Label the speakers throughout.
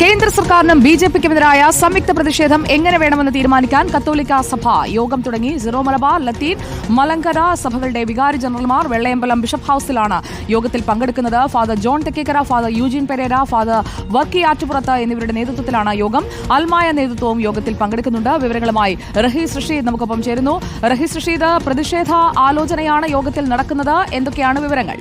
Speaker 1: കേന്ദ്ര സർക്കാരിനും B J പിക്കുമെതിരായ സംയുക്ത പ്രതിഷേധം എങ്ങനെ വേണമെന്ന് തീരുമാനിക്കാൻ കത്തോലിക്ക സഭ യോഗം തുടങ്ങി. സിറോ മലബാർ ലത്തീൻ മലങ്കര സഭകളുടെ വികാരി ജനറൽമാർ വെള്ളയമ്പലം ബിഷപ്പ് ഹൌസിലാണ് യോഗത്തിൽ പങ്കെടുക്കുന്നത്. Father John Thekkekara father Eugene Pereira father Varkey Attupurathu എന്നിവരുടെ നേതൃത്വത്തിലാണ് യോഗം. അൽമായ നേതൃത്വവും യോഗത്തിൽ പങ്കെടുക്കുന്നുണ്ട്. വിവരങ്ങളുമായി റഹീസ് റഷീദ് നമുക്കൊപ്പം ചേരുന്നു. റഹീസ് റഷീദ് പ്രതിഷേധ ആലോചനയാണ് യോഗത്തിൽ നടക്കുന്നത്. എന്തൊക്കെയാണ് വിവരങ്ങൾ?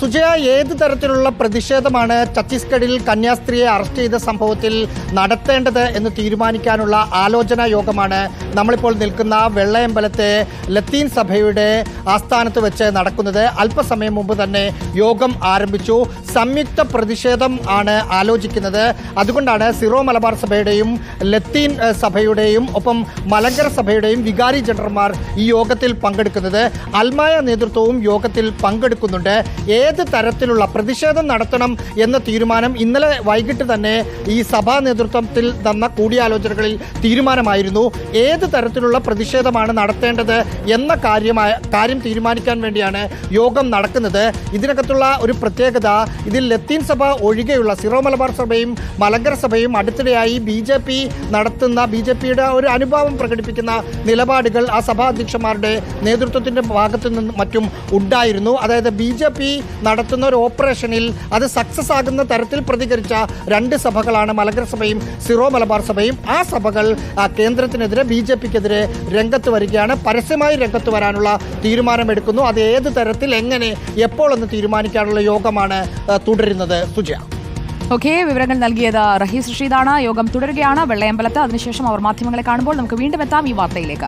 Speaker 2: സുജയ ഏത് തരത്തിലുള്ള പ്രതിഷേധമാണ് ഛത്തീസ്ഗഡിൽ കന്യാസ്ത്രീയെ അറസ്റ്റ് ചെയ്ത സംഭവത്തിൽ നടത്തേണ്ടത് എന്ന് തീരുമാനിക്കാനുള്ള ആലോചനാ യോഗമാണ് നമ്മളിപ്പോൾ നിൽക്കുന്ന വെള്ളയമ്പലത്തെ ലത്തീൻ സഭയുടെ ആസ്ഥാനത്ത് വെച്ച് നടക്കുന്നത്. അല്പസമയം മുമ്പ് തന്നെ യോഗം ആരംഭിച്ചു. സംയുക്ത പ്രതിഷേധം ആണ് ആലോചിക്കുന്നത്. അതുകൊണ്ടാണ് സിറോ മലബാർ സഭയുടെയും ലത്തീൻ സഭയുടെയും ഒപ്പം മലങ്കര സഭയുടെയും വികാരി ജനറൽമാർ ഈ യോഗത്തിൽ പങ്കെടുക്കുന്നത്. അൽമായ നേതൃത്വവും യോഗത്തിൽ പങ്കെടുക്കുന്നുണ്ട്. ഏത് തരത്തിലുള്ള പ്രതിഷേധം നടത്തണം എന്ന തീരുമാനം ഇന്നലെ വൈകിട്ട് തന്നെ ഈ സഭാ നേതൃത്വത്തിൽ തന്ന കൂടിയാലോചനകളിൽ തീരുമാനമായിരുന്നു. ഏത് തരത്തിലുള്ള പ്രതിഷേധമാണ് നടത്തേണ്ടത് എന്ന കാര്യമായ കാര്യം തീരുമാനിക്കാൻ വേണ്ടിയാണ് യോഗം നടക്കുന്നത്. ഇതിനകത്തുള്ള ഒരു പ്രത്യേകത ഇതിൽ ലത്തീൻ സഭ ഒഴികെയുള്ള സിറോ മലബാർ സഭയും മലങ്കര സഭയും അടുത്തിടെയായി ബി ജെ പി നടത്തുന്ന ബി ജെ പിയുടെ ഒരു അനുഭാവം പ്രകടിപ്പിക്കുന്ന നിലപാടുകൾ ആ സഭാ അധ്യക്ഷന്മാരുടെ നേതൃത്വത്തിന്റെ ഭാഗത്തു നിന്നും മറ്റും ഉണ്ടായിരുന്നു. അതായത് ബി ജെ പി നടത്തുന്ന ഒരു ഓപ്പറേഷനിൽ അത് സക്സസ് ആകുന്ന തരത്തിൽ പ്രതികരിച്ച രണ്ട് സഭകളാണ് മലങ്കര സഭയും സിറോ മലബാർ സഭയും. ആ സഭകൾ കേന്ദ്രത്തിനെതിരെ ബി ജെ പിക്കെതിരെ രംഗത്ത് വരികയാണ്. പരസ്യമായി രംഗത്ത് വരാനുള്ള തീരുമാനമെടുക്കുന്നു. അത് ഏത് തരത്തിൽ എങ്ങനെ എപ്പോൾ എന്ന് തീരുമാനിക്കാനുള്ള യോഗമാണ് തുടരുന്നത്. സുജയ.
Speaker 1: ഓക്കെ വിവരങ്ങൾ നൽകിയത് റഹീസ് റഷീദാണ്. യോഗം തുടരുകയാണ്. വെള്ളയമ്പലത്ത്. അതിനുശേഷം അവർ മാധ്യമങ്ങളെ കാണുമ്പോൾ നമുക്ക് വീണ്ടും എത്താം ഈ വാർത്തയിലേക്ക്.